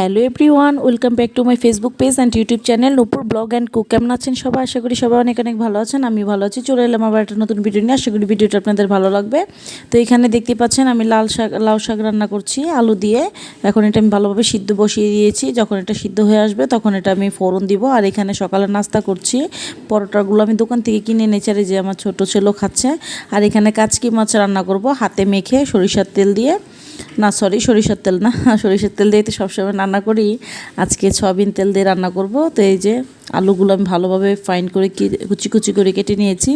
Hello everyone, welcome back to my Facebook page and YouTube channel Nupur vlog and cook কেমন আছেন সবাই? আশা করি সবাই অনেক অনেক ভালো আছেন আমি ভালো আছি। চলে এলাম আবার একটা নতুন ভিডিও নিয়ে। আশা করি ভিডিওটা আপনাদের ভালো লাগবে। তো এখানে দেখতে পাচ্ছেন আমি লাল শাক লাউ শাক রান্না করছি, আলু দিয়ে। এখন এটা আমি ভালোভাবে সিদ্ধ বসিয়ে দিয়েছি। যখন এটা সিদ্ধ হয়ে আসবে, তখন এটা আমি ফোড়ন দিব। আর এখানে সকালে নাস্তা করছি। পরোটাগুলো আমি দোকান থেকে কিনে নেচারে যে আমার ছোটো ছেলেও খাচ্ছে। আর এখানে কাচকি মাছ রান্না করব, হাতে মেখে সরিষার তেল দিয়ে। না সরি সরিষার তেল না। সরিষার তেল দিয়ে তো সবসময় রান্না করি। আজকে সয়াবিন তেল দিয়ে রান্না করব। তো এই যে আলুগুলো আমি ভালোভাবে ফাইন করে কুচি কুচি করে কেটে নিয়েছি।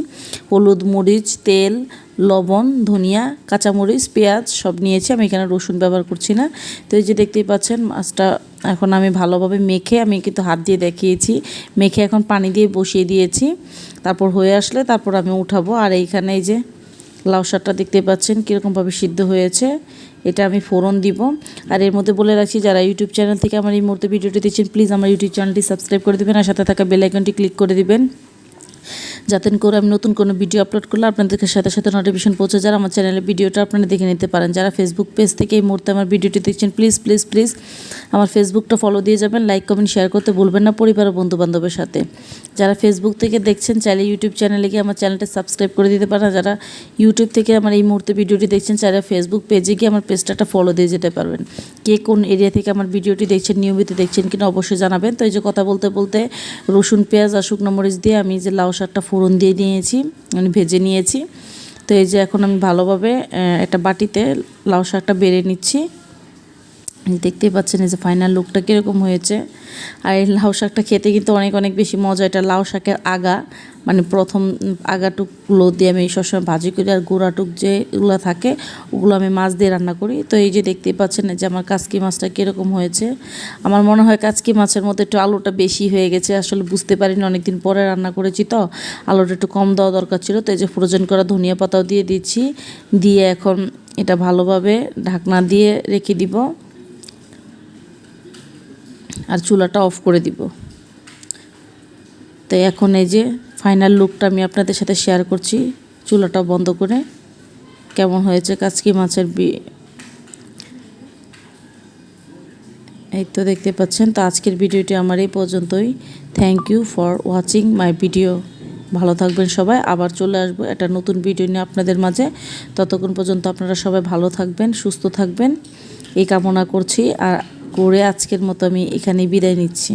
হলুদ মরিচ, তেল, লবণ, ধনিয়া, কাঁচামরিচ, পেঁয়াজ সব নিয়েছি। আমি এখানে রসুন ব্যবহার করছি না। তো এই যে দেখতেই পাচ্ছেন, মাছটা এখন আমি ভালোভাবে মেখে আমি কিন্তু হাত দিয়ে দেখিয়েছি। মেখে এখন পানি দিয়ে বসিয়ে দিয়েছি। তারপর হয়ে আসলে তারপর আমি উঠাবো। আর এইখানে এই যে লাউ শাকটা দেখতে পাচ্ছেন, কীরকমভাবে সিদ্ধ হয়েছে। এটা আমি ফোরন দিব। আর এর মধ্যে বলে রাখছি, যারা ইউটিউব চ্যানেল থেকে আমার এই মুহূর্তে ভিডিওটি দিচ্ছেন প্লিজ আমার ইউটিউব চ্যানেলটি সাবস্ক্রাইব করে দেবেন আর সাথে থাকা বেল আইকনটি ক্লিক করে দিবেন। যাতে করে আমি নতুন কোনো ভিডিও আপলোড করলে আপনাদেরকে সাথে সাথে নোটিফিকেশন পৌঁছে যায় আমার চ্যানেলে ভিডিওটা আপনারা দেখে নিতে পারেন। যারা ফেসবুক পেজ থেকে এই মুহূর্তে আমার ভিডিওটি দেখছেন প্লিজ প্লিজ প্লিজ আমার ফেসবুকটা ফলো দিয়ে যাবেন লাইক কমেন্ট শেয়ার করতে ভুলবেন না পরিবার ও বন্ধুবান্ধবের সাথে। যারা ফেসবুক থেকে দেখছেন, চাইলে ইউটিউব চ্যানেলে গিয়ে আমার চ্যানেলটা সাবস্ক্রাইব করে দিতে পারেন। যারা ইউটিউব থেকে আমার এই মুহূর্তে ভিডিওটি দেখছেন, চাইলে ফেসবুক পেজে গিয়ে আমার পেজটা ফলো দিয়ে যেতে পারবেন। কে কোন এরিয়া থেকে আমার ভিডিওটি দেখছেন, নিয়মিত দেখছেন কিনা অবশ্যই জানাবেন। তো এই যে কথা বলতে বলতে রসুন, পেঁয়াজ আর শুকনো মরিচ দিয়ে আমি যে লাউ শাকটা ফোড়ন দিয়ে নিয়েছি মানে ভেজে নিয়েছি। তো এই যে এখন আমি ভালোভাবে একটা বাটিতে লাউ শাকটা বেড়ে নিচ্ছি। দেখতেই পাচ্ছেন এই যে ফাইনাল লুকটা কীরকম হয়েছে। আর এই লাউ শাকটা খেতে কিন্তু অনেক অনেক বেশি মজা। এটা লাউ শাকের আগা মানে প্রথম আগাটুকগুলো দিয়ে আমি সবসময় ভাজি করি। আর গোড়াটুক যেগুলো থাকে, ওগুলো আমি মাছ দিয়ে রান্না করি। তো এই যে দেখতেই পাচ্ছেন যে আমার কাচকি মাছটা কীরকম হয়েছে। আমার মনে হয় কাচকি মাছের মধ্যে একটু আলুটা বেশি হয়ে গেছে। আসলে বুঝতে পারিনি, অনেকদিন পরে রান্না করেছি তো। আলুটা একটু কম দেওয়া দরকার ছিল। তো এই যে ফ্রোজেন করা ধনিয়া পাতাও দিয়ে দিচ্ছি। দিয়ে এখন এটা ভালোভাবে ঢাকনা দিয়ে রেখে দিব। আর চুলাটা অফ করে দিব। তো এখন এই যে ফাইনাল লুকটা আমি আপনাদের সাথে শেয়ার করছি। চুলাটা বন্ধ করে কেমন হয়েছে কাচকি মাছের বি এই তো দেখতে পাচ্ছেন, তো আজকের ভিডিওটি আমার এই পর্যন্তই। Thank you for watching my video ভালো থাকবেন সবাই, আবার চলে আসব একটা নতুন ভিডিও নিয়ে আপনাদের মাঝে। ততক্ষণ পর্যন্ত আপনারা সবাই ভালো থাকবেন, সুস্থ থাকবেন। এই কামনা করছি, আর করে আজকের মতো আমি এখানে বিদায় নিচ্ছি।